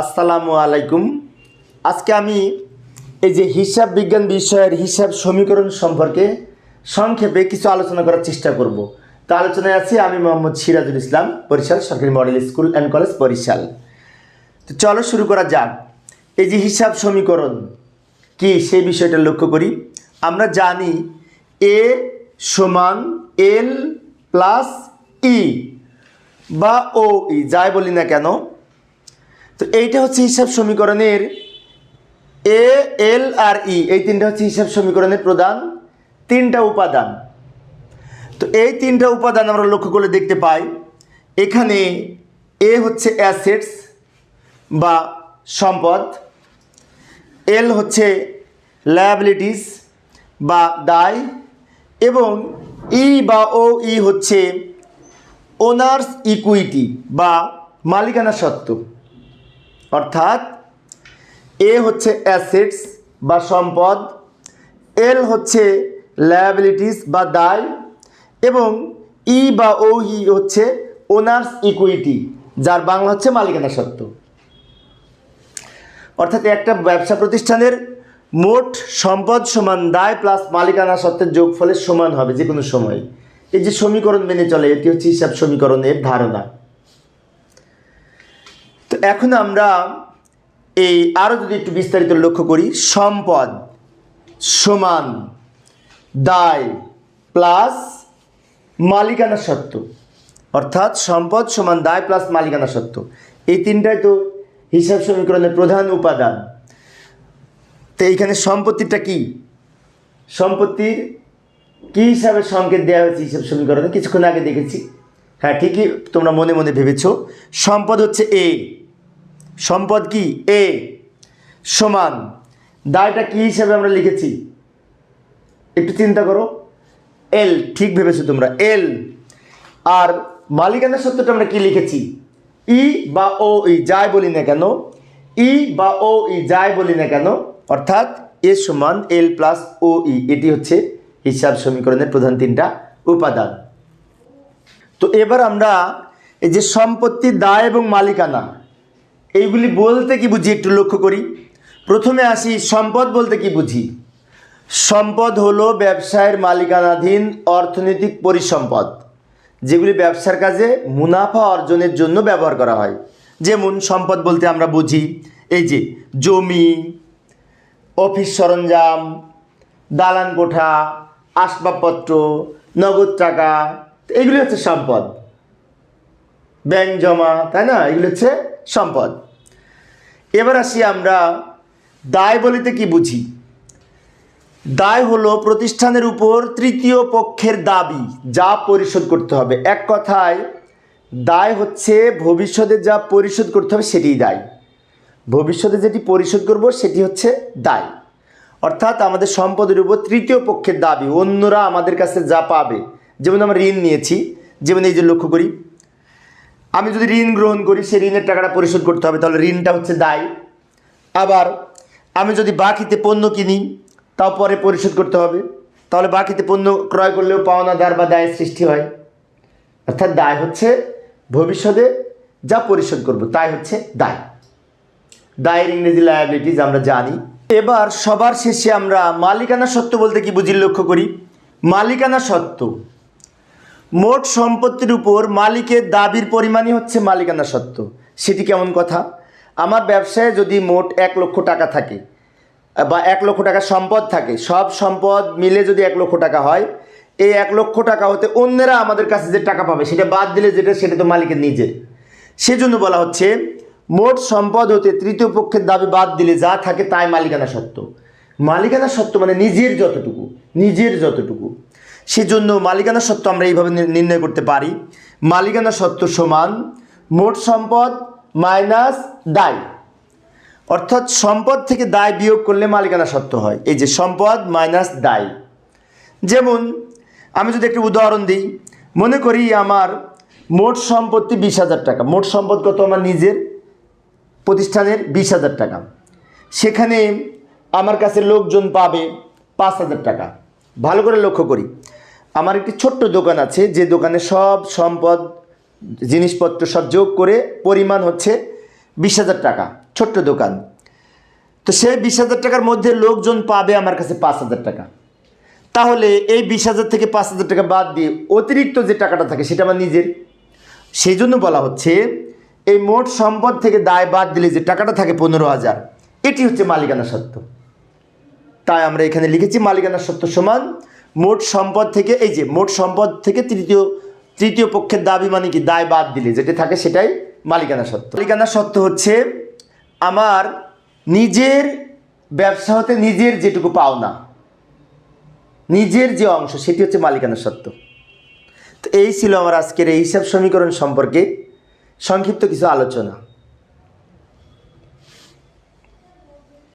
আসসালামু আলাইকুম। আজকে আমি এই যে হিসাব বিজ্ঞান বিষয়ের হিসাব সমীকরণ সম্পর্কে সংক্ষেপে কিছু আলোচনা করার চেষ্টা করব। তা আলোচনায় আছি আমি মোহাম্মদ সিরাজুল ইসলাম, বরিশাল সরকারি model school and college Barishal. তো চলো শুরু করা যাক। এই যে হিসাব সমীকরণ, কি সেই বিষয়টা লক্ষ্য করি? আমরা জানি এ সমান এল প্লাস ই বা ও ই যাই বলি না কেন তো এইটা হচ্ছে হিসাব সমীকরণের এ এল আর ই এই তিনটা হচ্ছে হিসাব সমীকরণের প্রধান তিনটা উপাদান। তো এই তিনটা উপাদান আমরা লক্ষ্য করলে দেখতে পাই। এখানে এ হচ্ছে অ্যাসেটস বা সম্পদ। এল হচ্ছে লায়াবিলিটিস বা দায়। এবং ই বা ও ই হচ্ছে ওনার্স ইকুইটি বা মালিকানা সত্ত্ব অর্থাৎ এ হচ্ছে অ্যাসেটস বা সম্পদ এল হচ্ছে লায়াবিলিটিস বা দায়, এবং ই বা ও ই হচ্ছে ওনার্স ইকুইটি যার বাংলা হচ্ছে মালিকানা সত্ত্ব। অর্থাৎ একটা ব্যবসা প্রতিষ্ঠানের মোট সম্পদ সমান দায় প্লাস মালিকানা সত্ত্বের যোগফলের সমান হবে যে কোনো সময়। এই যে সমীকরণ মেনে চলে, এটি হচ্ছে হিসাব সমীকরণের ধারণা। এখন আমরা এই আরও যদি একটু বিস্তারিত লক্ষ্য করি, সম্পদ সমান দায় প্লাস মালিকানা সত্ত্ব। অর্থাৎ সম্পদ সমান দায় প্লাস মালিকানা সত্ত্ব। এই তিনটাই তো হিসাব সমীকরণের প্রধান উপাদান। তো এইখানে সম্পত্তিটা কি? সম্পত্তির কী হিসাবে সংকেত দেওয়া হয়েছে হিসাব সমীকরণে? কিছুক্ষণ আগে দেখেছি। হ্যাঁ ঠিকই তোমরা মনে মনে ভেবেছ। সম্পদ হচ্ছে এ সম্পদ কি? এ সমান। দায়টা কি হিসাবে আমরা লিখেছি? একটু চিন্তা করো। এল, ঠিক ভেবেছো তোমরা? এল। আর মালিকানা সত্যটা আমরা কি লিখেছি? ই বা ও, ই, যাই বলি না কেন, ই বা ও, ই, যাই বলি না কেন, অর্থাৎ এ সমান এল প্লাস ও, ই, এটি হচ্ছে হিসাব সমীকরণের প্রধান তিনটা উপাদান। তো এবার আমরা এই যে সম্পত্তি, দায় এবং মালিকানা এইগুলি বলতে কি বুঝি একটু লক্ষ্য করি? প্রথমে আসি সম্পদ বলতে কি বুঝি? সম্পদ হলো ব্যবসায়ের মালিকানাধীন অর্থনৈতিক পরিসম্পদ, যেগুলি ব্যবসার কাজে মুনাফা অর্জনের জন্য ব্যবহার করা হয়। যেমন সম্পদ বলতে আমরা বুঝি, এই যে জমি, অফিস সরঞ্জাম, দালান কোঠা, আসবাবপত্র, নগদ টাকা, এগুলি হচ্ছে সম্পদ। ব্যাংক জমা, তাই না? এগুলি হচ্ছে সম্পদ। এবার আসি আমরা দায় বলিতে কি বুঝি? দায় হলো প্রতিষ্ঠানের উপর তৃতীয় পক্ষের দাবি, যা পরিশোধ করতে হবে। এক কথায়, দায় হচ্ছে ভবিষ্যতে যা পরিশোধ করতে হবে সেটিই দায়। ভবিষ্যতে যেটি পরিশোধ করব সেটি হচ্ছে দায়। অর্থাৎ আমাদের সম্পদের উপর তৃতীয় পক্ষের দাবি, অন্যরা আমাদের কাছে যা পাবে। যেমন আমরা ঋণ নিয়েছি, যেমন এই যে লক্ষ্য করি আমি যদি ঋণ গ্রহণ করি, সেই ঋণের টাকাটা পরিশোধ করতে হবে, তাহলে ঋণটা হচ্ছে দায়। আবার আমি যদি বাকিতে পণ্য কিনি, তাও পরে পরিশোধ করতে হবে, তাহলে বাকিতে পণ্য ক্রয় করলেও পাওনা পাওনাদার বা দায়ের সৃষ্টি হয়। অর্থাৎ দায় হচ্ছে ভবিষ্যতে যা পরিশোধ করব, তাই হচ্ছে দায়। দায়ের ইংরেজি লায়াবিলিটিস আমরা জানি। এবার সবার শেষে আমরা মালিকানা সত্ত্ব বলতে কি বুঝি লক্ষ্য করি? মালিকানা সত্ত্ব মোট সম্পত্তির উপর মালিকের দাবির পরিমাণই হচ্ছে মালিকানা সত্ত্ব। সেটি কেমন কথা? আমার ব্যবসায় যদি মোট এক লক্ষ টাকা থাকে, বা এক লক্ষ টাকা সম্পদ থাকে, সব সম্পদ মিলে যদি এক লক্ষ টাকা হয়, এই এক লক্ষ টাকা হতে অন্যেরা আমাদের কাছে যে টাকা পাবে, সেটা বাদ দিলে যেটা, সেটা তো মালিকের নিজের। সেজন্য বলা হচ্ছে, মোট সম্পদ হতে তৃতীয় পক্ষের দাবি বাদ দিলে যা থাকে তাই মালিকানা সত্ত্ব। মালিকানা সত্ত্ব মানে নিজের যতটুকু নিজের যতটুকু। সেজন্য মালিকানা সত্ত্ব আমরা এইভাবে নির্ণয় করতে পারি। মালিকানা সত্ত্ব সমান মোট সম্পদ মাইনাস দায়। অর্থাৎ সম্পদ থেকে দায় বিয়োগ করলে মালিকানা সত্ত্ব হয়। এই যে সম্পদ মাইনাস দায়। যেমন আমি যদি একটা উদাহরণ দিই, মনে করি আমার মোট সম্পত্তি বিশ হাজার টাকা। মোট সম্পদ কত আমার নিজের? প্রতিষ্ঠানের বিশ হাজার টাকা। সেখানে আমার কাছে লোকজন পাবে পাঁচ হাজার টাকা। ভালো করে লক্ষ্য করি। আমার একটি ছোট্ট দোকান আছে, যে দোকানে সব সম্পদ, জিনিসপত্র সব যোগ করে পরিমাণ হচ্ছে বিশ হাজার টাকা, ছোট্ট দোকান। তো সেই বিশ হাজার টাকার মধ্যে লোকজন পাবে আমার কাছে পাঁচ হাজার টাকা। তাহলে এই বিশ হাজার থেকে পাঁচ হাজার টাকা বাদ দিয়ে অতিরিক্ত যে টাকাটা থাকে সেটা আমার নিজের। সেই জন্য বলা হচ্ছে, এই মোট সম্পদ থেকে দায় বাদ দিলে যে টাকাটা থাকে পনেরো হাজার, এটি হচ্ছে মালিকানা সত্ত্ব তাই আমরা এখানে লিখেছি মালিকানা সত্ত্ব সমান মোট সম্পদ থেকে, এই যে মোট সম্পদ থেকে তৃতীয় তৃতীয় পক্ষের দাবি মানে কি? দায় বাদ দিলে, যেটা থাকে সেটাই মালিকানা সত্ত্ব। মালিকানা সত্ত্ব হচ্ছে আমার নিজের ব্যবসা হতে নিজের যেটুকু পাওনা, নিজের যে অংশ, সেটি হচ্ছে মালিকানা সত্ত্ব। তো এই ছিল আমার আজকের এই হিসাব সমীকরণ সম্পর্কে সংক্ষিপ্ত কিছু আলোচনা।